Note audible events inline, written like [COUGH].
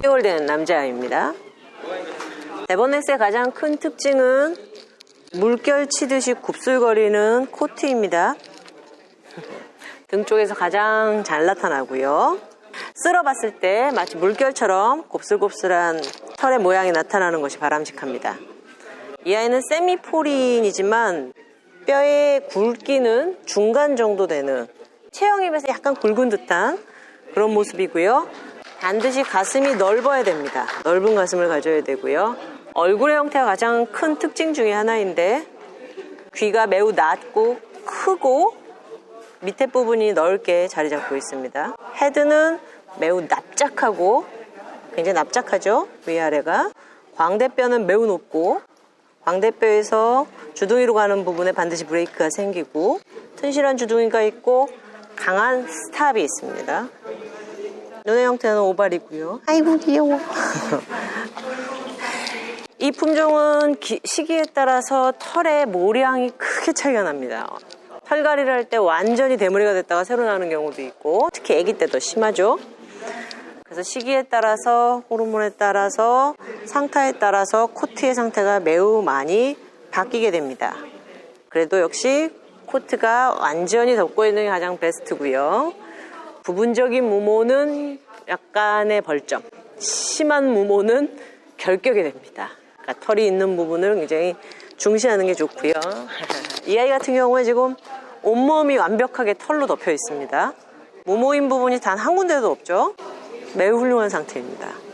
6개월 된 남자아이입니다. 데버넷의 가장 큰 특징은 물결 치듯이 굽슬거리는 코트입니다. 등 쪽에서 가장 잘 나타나고요. 쓸어봤을 때 마치 물결처럼 곱슬곱슬한 털의 모양이 나타나는 것이 바람직합니다. 이 아이는 세미포린이지만 뼈의 굵기는 중간 정도 되는 체형에 비해서 약간 굵은 듯한 그런 모습이고요. 반드시 가슴이 넓어야 됩니다. 넓은 가슴을 가져야 되고요. 얼굴의 형태가 가장 큰 특징 중에 하나인데 귀가 매우 낮고 크고 밑에 부분이 넓게 자리 잡고 있습니다. 헤드는 매우 납작하고 굉장히 납작하죠. 위아래가 광대뼈는 매우 높고 광대뼈에서 주둥이로 가는 부분에 반드시 브레이크가 생기고 튼실한 주둥이가 있고 강한 스탑이 있습니다. 눈의 형태는 오발이고요. 아이고 귀여워. [LAUGHS] 이 품종은 기- 시기에 따라서 털의 모량이 크게 차이가 납니다. 털갈이를 할 때 완전히 대머리가 됐다가 새로 나는 경우도 있고 특히 아기 때 더 심하죠. 그래서 시기에 따라서 호르몬에 따라서 상태에 따라서 코트의 상태가 매우 많이 바뀌게 됩니다. 그래도 역시 코트가 완전히 덮고 있는 게 가장 베스트고요. 부분적인 무모는 약간의 벌점, 심한 무모는 결격이 됩니다. 그러니까 털이 있는 부분을 굉장히 중시하는 게 좋고요. [LAUGHS] 이 아이 같은 경우에 지금 온몸이 완벽하게 털로 덮여 있습니다. 무모인 부분이 단 한 군데도 없죠. 매우 훌륭한 상태입니다.